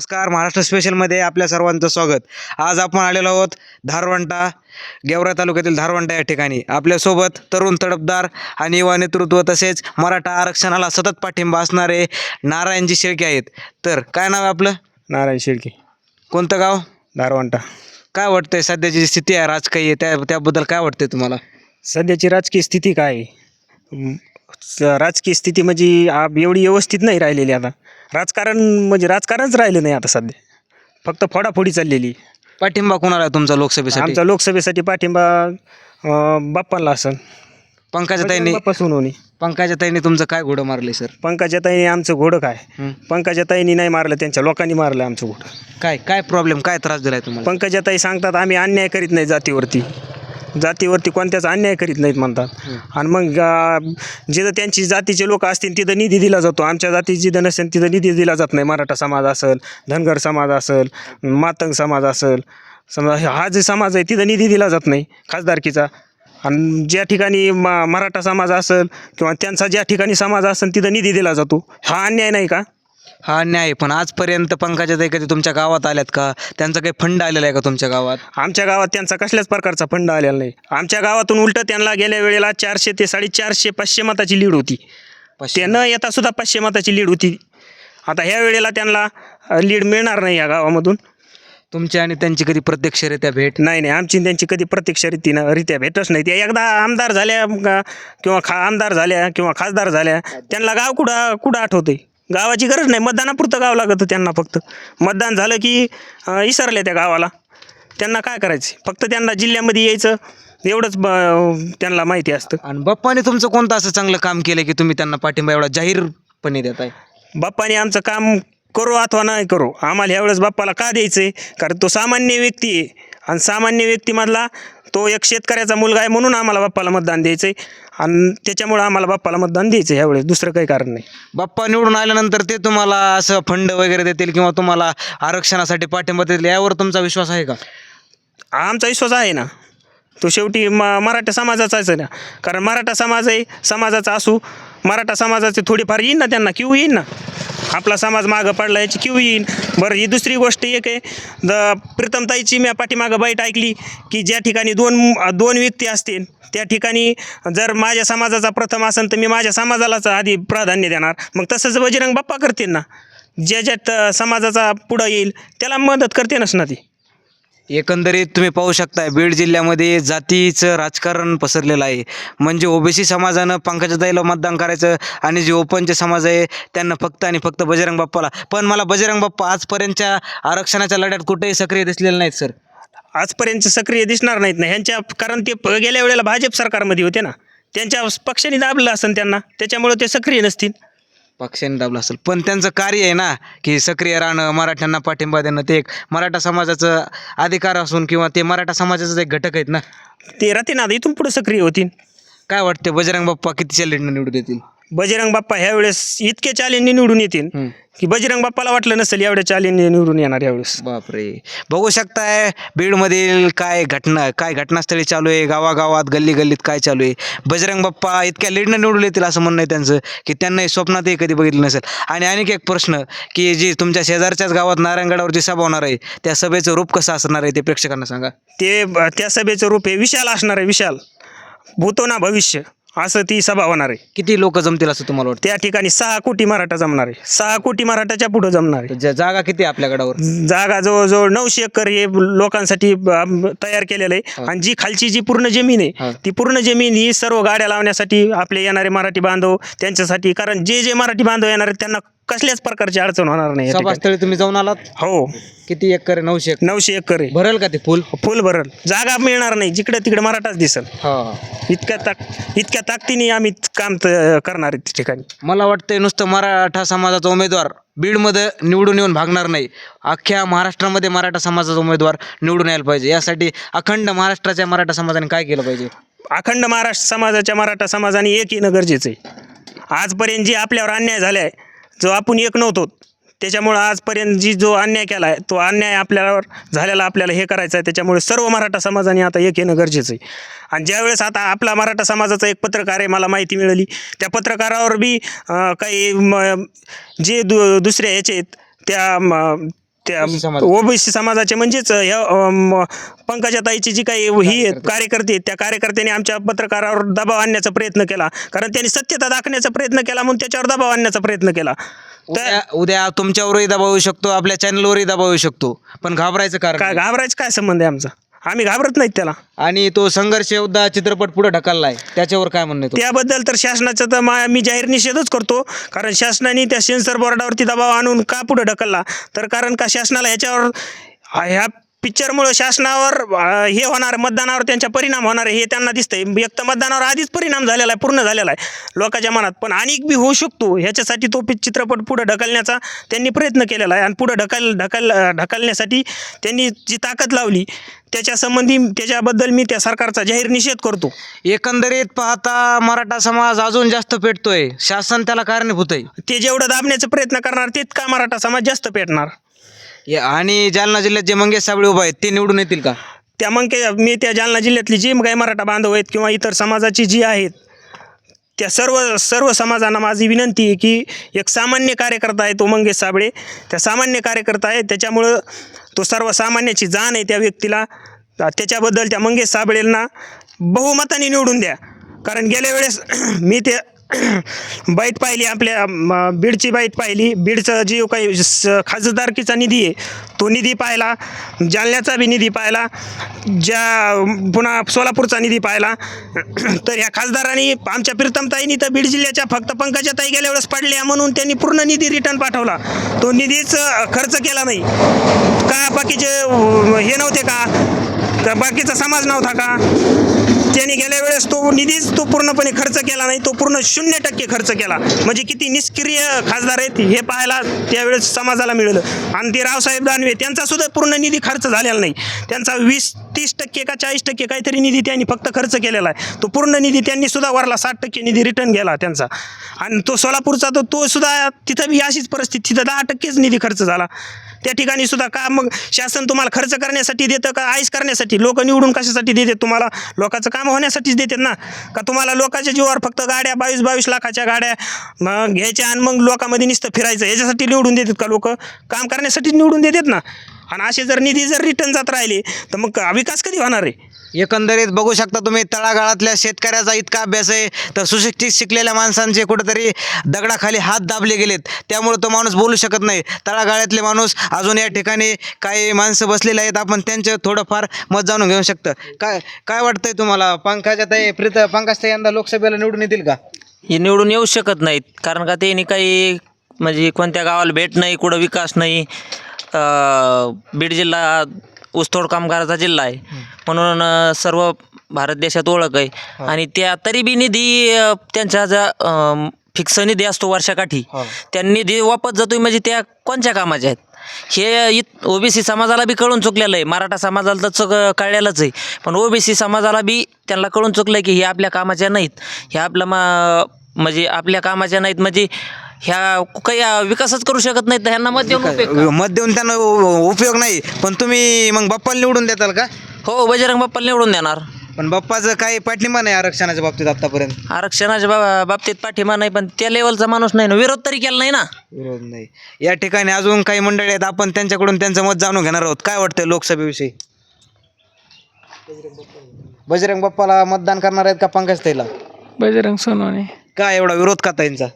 नमस्कार महाराष्ट्र स्पेशलमध्ये आपल्या सर्वांचं स्वागत. आज आपण आलेलो आहोत धारवंटा गेवरा तालुक्यातील धारवंटा या ठिकाणी. आपल्यासोबत तरुण तडफदार आणि युवा नेतृत्व तसेच मराठा आरक्षणाला सतत पाठिंबा असणारे नारायणजी शेळके आहेत. तर काय नाव आहे आपलं? नारायण शेळके. कोणतं गाव? दारवंटा काय वाटतंय सध्याची जी स्थिती आहे राजकीय त्या त्याबद्दल काय वाटतंय तुम्हाला? सध्याची राजकीय स्थिती काय आहे? म, स- राजकीय स्थिती म्हणजे आ- एवढी व्यवस्थित नाही राहिलेली आता. राजकारण म्हणजे राजकारणच राहिलं नाही आता सध्या. फक्त फोडाफोडी चाललेली. पाठिंबा कोणाला आहे तुमचा लोकसभेसाठी? आमचा लोकसभेसाठी पाठिंबा अं, बाप्पांना असन. पंकजाताईंनी बाप्पा सोनवणे. पंकजाताईंनी तुमचं काय घोडं मारले सर? पंकजाताईने आमचं घोडं काय? हं. पंकजाताईने नाही मारलं त्यांच्या लोकांनी मारलं आमचं घोडं. काय काय प्रॉब्लेम काय त्रास दिलाय तुम्हाला? पंकजाताई सांगतात आम्ही अन्याय करीत नाही जातीवरती. जातीवरती कोणत्याच अन्याय करीत नाहीत म्हणतात. आणि मग जिथं त्यांची जातीचे लोक असतील तिथं निधी दिला जातो. आमच्या जातीची जिथं नसेल तिथं निधी दिला जात नाही. मराठा समाज असेल धनगर समाज असेल मातंग समाज असेल समजा हे- हा जे समाज आहे तिथं निधी दिला जात नाही खासदारकीचा. आणि ज्या ठिकाणी म मराठा समाज असेल किंवा त्यांचा ज्या ठिकाणी समाज असेल तिथं निधी दिला जातो. हा अन्याय नाही का? हा अन्याय आहे पण आजपर्यंत पंकजाताई कधी तुमच्या गावात आल्यात का? त्यांचा काही फंड आलेला आहे का तुमच्या गावात? आमच्या गावात त्यांचा कसल्याच प्रकारचा फंड आलेला नाही. आमच्या गावातून उलटं त्यांना गेल्या वेळेला चारशे ते साडेचारशे पाचशे मताची लीड होती. ते न येता सुद्धा पाचशे मताची लीड होती. आता ह्या वेळेला त्यांना लीड मिळणार नाही या गावामधून. तुमची आणि त्यांची कधी प्रत्यक्षरित्या भेट? नाही नाही आमची आणि त्यांची कधी प्रत्यक्ष रीतीनं रित्या भेटच नाही. त्या एकदा आमदार झाल्या का- किंवा खा आमदार झाल्या किंवा खासदार झाल्या त्यांना गाव कुठं कुठं आठवतंय? गावाची गरज नाही. मतदानापुरतं गाव लागतं त्यांना फक्त. मतदान झालं की अं, विसरले त्या गावाला. त्यांना काय करायचं? फक्त त्यांना जिल्ह्यामध्ये यायचं. एवढंच त्यांना माहिती असतं. आणि बाप्पाने तुमचं कोणतं असं चांगलं काम केलं की तुम्ही त्यांना पाठिंबा एवढा जाहीरपणे देत आहे बाप्पाने आमचं काम करो अथवा नाही करो आम्हाला ह्यावेळेस बाप्पाला का द्यायचं आहे कारण तो सामान्य व्यक्ती आहे. आणि सामान्य व्यक्तीमधला तो एक शेतकऱ्याचा मुलगा आहे म्हणून आम्हाला बाप्पाला मतदान द्यायचं आहे आणि त्याच्यामुळं आम्हाला बाप्पाला मतदान द्यायचं ह्यावेळेस दुसरं काही कारण नाही. बाप्पा निवडून आल्यानंतर ते तुम्हाला असं फंड वगैरे देतील किंवा तुम्हाला आरक्षणासाठी पाठिंबा देतील यावर तुमचा विश्वास आहे का? आमचा विश्वास आहे ना. तो शेवटी म मराठा समाजाचाच आहे ना. कारण मराठा समाज आहे समाजाचा असू मराठा समाजाचे थोडीफार येईन ना त्यांना क्यू येईन ना. आपला समाज मागं पडला याची क्यू येईन? बरं ही दुसरी गोष्ट एक आहे. द प्रीतमताईची मी पाठीमागं बाईट ऐकली की ज्या ठिकाणी दोन दोन व्यक्ती असतील त्या ठिकाणी जर माझ्या समाजाचा प्रथम असेल तर मी माझ्या समाजालाच आधी प्राधान्य देणार. मग तसंच बजरंग बाप्पा करतील ना? ज्या ज्यात समाजाचा पुढं येईल त्याला मदत करतेनच ना ती. एकंदरीत तुम्ही पाहू शकताय बीड जिल्ह्यामध्ये जातीचं राजकारण पसरलेलं आहे. म्हणजे ओबीसी समाजानं पंकजाताईला मतदान करायचं आणि जे ओपनचे समाज आहे त्यांना फक्त आणि फक्त बजरंग बाप्पाला. पण मला बजरंग बाप्पा आजपर्यंतच्या आरक्षणाच्या लढ्यात कुठेही सक्रिय दिसलेले नाहीत सर. आजपर्यंत सक्रिय दिसणार नाहीत ना. ह्यांच्या कारण ते प- गेल्या वेळेला भाजप सरकारमध्ये होते ना. त्यांच्या पक्षाने दाबलं असेल त्यांना. त्याच्यामुळे ते सक्रिय नसतील. पक्षाने दाबलं असेल. पण त्यांचं कार्य आहे ना की सक्रिय राहणं मराठ्यांना पाठिंबा देणं ते एक मराठा समाजाचं अधिकार असून किंवा ते मराठा समाजाचाच एक घटक आहेत ना? ते राहते ना आता इथून पुढे सक्रिय होतील. काय वाटते बजरंग बाप्पा कितीच्या लीडनं निवडून येतील बजरंग बाप्पा ह्यावेळेस इतके चालींनी निवडून येतील. की बजरंग बाप्पाला वाटलं नसेल एवढ्या चालींनी निवडून येणार यावेळेस. बापरे. बघू शकताय बीडमधील काय घटना काय घटनास्थळी चालू आहे गावागावात गल्ली गल्लीत काय चालू आहे? बजरंग बाप्पा इतक्या लीडनं निवडून येतील असं म्हणणं आहे त्यांचं की त्यांनाही स्वप्नातही कधी बघितलं नसेल. आणि आणखी एक प्रश्न की जी तुमच्या शेजारच्याच गावात नारायणगडावर जी सभा होणार आहे त्या सभेचं रूप कसं असणार आहे ते प्रेक्षकांना सांगा. ते त्या सभेचं रूप हे विशाल असणार आहे विशाल. भूतो ना भविष्य. असं ती सभा होणार आहे. किती लोक जमतील असं तुम्हाला वाटतं? त्या ठिकाणी सहा कोटी मराठा जमणार आहे. सहा कोटी मराठाच्या पुढं जमणार आहे. ज- जागा किती आहे आपल्या गडावर? जागा जवळजवळ नऊशे एकर हे लोकांसाठी अम, तयार केलेलं आहे. आणि जी खालची जी पूर्ण जमीन हा. आहे ती पूर्ण जमीन ही सर्व गाड्या लावण्यासाठी आपले येणारे मराठी बांधव त्यांच्यासाठी. कारण जे जे मराठी बांधव येणार आहेत त्यांना कसल्याच प्रकारची अडचण होणार नाही या ठिकाणी. सभास्थळी तुम्ही जाऊन आलात? हो. किती एकर आहे? नऊशे एकर? नऊशे एकर आहे. भरेल का ते फुल फुल भरल. जागा मिळणार नाही. जिकडे तिकडे मराठाच दिसल. हा. इतक्या ताक इतक्या ताकदीने आम्ही काम त- करणार आहे त्या ठिकाणी. मला वाटतंय नुसतं मराठा समाजाचा उमेदवार बीडमध्ये निवडून येऊन भागणार नाही. अख्ख्या महाराष्ट्रामध्ये मराठा समाजाचा उमेदवार निवडून यायला पाहिजे. यासाठी अखंड महाराष्ट्राच्या मराठा समाजाने काय केलं पाहिजे? अखंड महाराष्ट्र समाजाच्या मराठा समाजाने एक येणं गरजेचं आहे. आजपर्यंत जी आपल्यावर अन्याय झाला आहे जो आपण एक नव्हतो त्याच्यामुळं आजपर्यंत जी जो अन्याय केला आहे तो अन्याय आपल्यावर झालेला आपल्याला हे करायचा आहे. त्याच्यामुळे सर्व मराठा समाजाने आता एक येणं गरजेचं आहे. आणि ज्यावेळेस आता आपला मराठा समाजाचा एक पत्रकार आहे मला माहिती मिळाली. त्या पत्रकारावर बी काही जे दु दुसऱ्या ह्याचे आहेत त्या त्या समाज. ओबीसी समाजाचे म्हणजेच ह्या अम, पंकजाताईची जी काही ही कार्यकर्ते. आहेत, त्या कार्यकर्त्यांनी आमच्या पत्रकारावर दबाव आणण्याचा प्रयत्न केला. कारण त्यांनी सत्यता दाखवण्याचा प्रयत्न केला म्हणून त्याच्यावर दबाव आणण्याचा प्रयत्न केला. तर उद्या उद्या तुमच्यावरही दबाव येऊ शकतो आपल्या चॅनलवरही दबाव येऊ शकतो. पण घाबरायचं कारण काय. घाबरायचं काय संबंध आहे आमचा? आम्ही घाबरत नाहीत त्याला. आणि तो संघर्ष योद्धा चित्रपट पुढे ढकललाय. त्याच्यावर काय म्हणणं आहे तुमचं? त्याबद्दल तर शासनाचा तर मा मी जाहीर निषेधच करतो. कारण शासनाने त्या सेन्सर बोर्डावरती दबाव आणून का पुढे ढकलला? तर कारण का शासनाला ह्याच्यावर ह्या पिक्चरमुळं शासनावर हे होणार मतदानावर त्यांचा परिणाम होणार आहे हे त्यांना दिसतंय. एक तर मतदानावर आधीच परिणाम झालेला आहे पूर्ण झालेला आहे लोकांच्या मनात. पण अनेक बी होऊ शकतो ह्याच्यासाठी तो चित्रपट पुढे ढकलण्याचा त्यांनी प्रयत्न केलेला आहे. आणि पुढे ढकल ढकल ढकलण्यासाठी त्यांनी जी ताकद लावली त्याच्या संबंधी त्याच्याबद्दल मी त्या सरकारचा जाहीर निषेध करतो. एकंदरीत पाहता मराठा समाज अजून जास्त पेटतोय. शासन त्याला कारणीभूत आहे. ते जेवढं दाबण्याचा प्रयत्न करणार तितका मराठा समाज जास्त पेटणार. या- आणि जालना जिल्ह्यात जे मंगेश साबळे उभा आहेत ते निवडून येतील का? त्या मग मी त्या जालना जिल्ह्यातली जी काही मराठा बांधव आहेत किंवा इतर समाजाची जी आहेत त्या सर्व सर्व समाजांना माझी विनंती आहे की एक सामान्य कार्यकर्ता आहे तो मंगेश साबळे. त्या सामान्य कार्यकर्ता आहे त्याच्यामुळं तो सर्वसामान्याची जाण आहे त्या व्यक्तीला. त्याच्याबद्दल त्या मंगेश साबळेंना बहुमताने निवडून द्या. कारण गेल्या वेळेस मी ते बाईट पाहिली आपल्या बीडची बाईट पाहिली. बीडचं जी काही खासदारकीचा निधी आहे. तो निधी पाहिला जालन्याचा बी निधी पाहिला ज्या पुन्हा सोलापूरचा निधी पाहिला. तर ह्या खासदारांनी आमच्या प्रीतमताईनी तर बीड जिल्ह्याच्या फक्त पंकजाताई गेल्या वेळेस पडल्या म्हणून त्यांनी पूर्ण निधी रिटर्न पाठवला. तो निधीच खर्च केला नाही. का बाकीचे हे नव्हते का? का बाकीचा समाज नव्हता का? त्यांनी गेल्या वेळेस तो निधीच तो पूर्णपणे खर्च केला नाही तो पूर्ण शून्य टक्के खर्च केला. म्हणजे किती निष्क्रिय खासदार आहेत हे पाहायला त्यावेळेस समाजाला मिळालं. आणि ते रावसाहेब दानवे त्यांचा सुद्धा पूर्ण निधी खर्च झालेला नाही. त्यांचा वीस तीस टक्के का चाळीस टक्के काहीतरी निधी त्यांनी फक्त खर्च केलेला आहे. तो पूर्ण निधी त्यांनी सुद्धा वरला साठ टक्के निधी रिटर्न गेला त्यांचा. आणि तो सोलापूरचा तो तो सुद्धा तिथं बी अशीच परिस्थिती तिथं दहा टक्केच निधी खर्च झाला. त्या ठिकाणी सुद्धा का मग शासन तुम्हाला खर्च करण्यासाठी देतं का आईस करण्यासाठी? लोक निवडून कशासाठी देते तुम्हाला? लोकांचं काम होण्यासाठीच देतात ना? का तुम्हाला लोकांच्या जीवावर फक्त गाड्या बावीस बावीस लाखाच्या गाड्या मग घ्यायच्या आणि मग लोकांमध्ये नुसतं फिरायचं याच्यासाठी निवडून देतात का लोक? काम करण्यासाठी निवडून देतात ना? आणि असे जर निधी जर रिटर्न जात राहिले तर मग विकास कधी होणार आहे? एकंदरीत बघू शकता तुम्ही तळागाळातल्या शेतकऱ्याचा इतका अभ्यास आहे तर सुशिक्षित शिकलेल्या माणसांचे कुठेतरी दगडाखाली हात दाबले गेलेत. त्यामुळे तो माणूस बोलू शकत नाही. तळागाळातले माणूस अजून या ठिकाणी काही माणसं बसलेले आहेत. आपण त्यांचं थोडंफार मत जाणून घेऊ शकतं. काय काय वाटतंय तुम्हाला? पंकजा ताई प्रीत पंकज ताई यंदा लोकसभेला निवडून येतील का? हे निवडून येऊ शकत नाहीत. कारण का त्यांनी काही म्हणजे कोणत्या गावाला भेट नाही कुठं विकास नाही. बीड जिल्हा ऊसतोड कामगाराचा जिल्हा आहे. म्हणून सर्व भारत देशात ओळख आहे. आणि त्या तरी बी निधी अं, त्यांचा जा फिक्स निधी असतो वर्षाकाठी हो. त्या निधी वापस जातोय म्हणजे त्या कोणत्या कामाच्या आहेत? हे इत ओबीसी समाजाला बी कळून चुकलेलं आहे. मराठा समाजाला तर चुक कळलेलंच आहे. पण ओबीसी समाजाला बी त्यांना कळून चुकलं आहे की हे आपल्या कामाच्या नाहीत. ह्या आपल्या मा म्हणजे आपल्या कामाच्या नाहीत. म्हणजे ह्या काही विकासच करू शकत नाहीत तर ह्यांना मत देऊन उपयोग काय? मत देऊन त्यांना उ- उपयोग नाही पण तुम्ही मग बाप्पाला निवडून देताल का? हो बजरंग बाप्पाला निवडून देणार. पण बाप्पाचं काही पाठिंबा नाही आरक्षणाच्या बाबतीत आतापर्यंत. आरक्षणाच्या बा बाबतीत पाठिंबा नाही पण त्या लेवलचा माणूस नाही ना विरोध तरी केला नाही ना. विरोध नाही. या ठिकाणी अजून काही मंडळी आहेत आपण त्यांच्याकडून त्यांचं मत जाणून घेणार आहोत. काय वाटतंय लोकसभेविषयी? बजरंग बाप्पाला मतदान करणार आहेत का पंकज ताईला? बजरंग सोनवणे. काय एवढा विरोध का ताईंचा?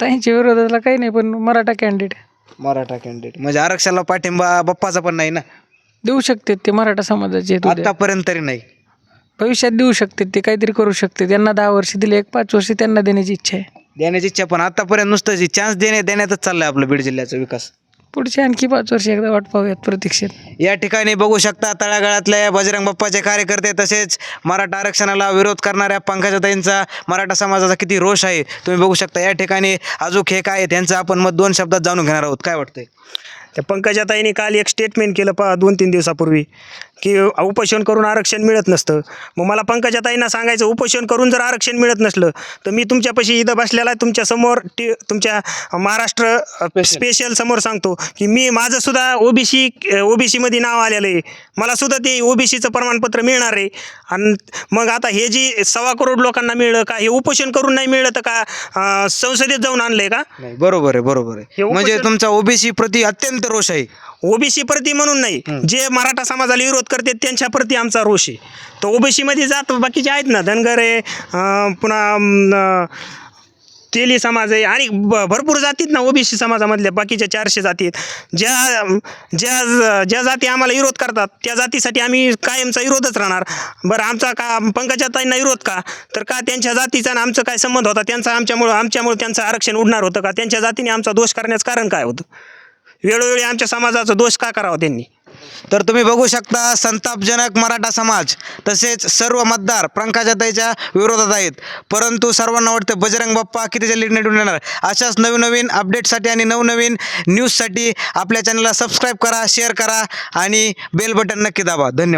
ताईंच्या विरोधाला काही नाही पण मराठा कॅन्डिडेट मराठा कॅन्डिडेट म्हणजे आरक्षणाला पाठिंबा बाप्पाचा पण नाही ना? देऊ शकतात ते मराठा समाजाचे आहेत उद्या. आतापर्यंत तरी नाही. भविष्यात देऊ शकतात ते काहीतरी करू शकते त्यांना दहा वर्ष दिले एक पाच वर्ष त्यांना देण्याची इच्छा आहे. देण्याची इच्छा पण आतापर्यंत नुसतं चान्स देणे देण्यातच चाललंय आपलं बीड जिल्ह्याचा विकास. पुढचे आणखी पाच वर्ष एकदा वाट पाहूयात प्रतीक्षेत. या ठिकाणी बघू शकता तळागाळातल्या बजरंग बाप्पाचे कार्यकर्ते तसेच मराठा आरक्षणाला विरोध करणाऱ्या पंकजाताईंचा मराठा समाजाचा किती रोष आहे तुम्ही बघू शकता. या ठिकाणी अजून हे काय आहे त्यांचं आपण मग दोन शब्दात जाणून घेणार आहोत. काय वाटतंय? त्या पंकजाताईने काल एक स्टेटमेंट केलं पा दोन तीन दिवसापूर्वी की उपोषण करून आरक्षण मिळत नसतं. मग मला पंकजाताईंना सांगायचं उपोषण करून जर आरक्षण मिळत नसलं तर मी तुमच्यापाशी इथं बसलेला आहे तुमच्यासमोर टी तुमच्या महाराष्ट्र स्पेशल समोर सांगतो की मी माझं सुद्धा ओबीसी ओबीसीमध्ये नाव आलेलं आहे. मला सुद्धा ते ओबीसीचं प्रमाणपत्र मिळणार आहे. आणि मग आता हे जी सव्वा करोड लोकांना मिळलं का हे उपोषण करून नाही मिळलं तर का संसदेत जाऊन आणलं आहे का बरोबर आहे बरोबर आहे. म्हणजे तुमचा ओबीसी प्रति अत्यंत कोणते रोष आहे. ओबीसी प्रती म्हणून नाही. जे मराठा समाजाला विरोध करते त्यांच्या प्रती आमचा रोष आहे. तर ओबीसीमध्ये जात बाकीचे आहेत ना. धनगर आहे पुन्हा तेली समाज आहे. आणि भरपूर जातीत ना ओबीसी समाजामधल्या. बाकीच्या चारशे जाती आहेत. ज्या ज्या ज्या जाती आम्हाला विरोध करतात त्या जातीसाठी आम्ही कायमचा विरोधच राहणार. बरं आमचा का पंकजाताईंना विरोध का? तर का त्यांच्या जातीचा आणि आमचं काय संबंध होता? त्यांचा आमच्यामुळं आमच्यामुळे त्यांचं आरक्षण उडणार होतं का? त्यांच्या जातीने आमचा दोष करण्याचं कारण काय होतं? वेळोवेळी आमच्या समाजाचा दोष का करावा त्यांनी? तर तुम्ही बघू शकता संतापजनक मराठा समाज तसेच सर्व मतदार पंकजाताईच्या विरोधात आहेत. परंतु सर्वांना वाटतं बजरंग बाप्पा कितीच्या लीड निवडून येणार? अशाच नवीन नवीन अपडेटसाठी आणि नवनवीन न्यूजसाठी आपल्या चॅनलला सबस्क्राईब करा शेअर करा आणि बेल बटन नक्की दाबा. धन्यवाद.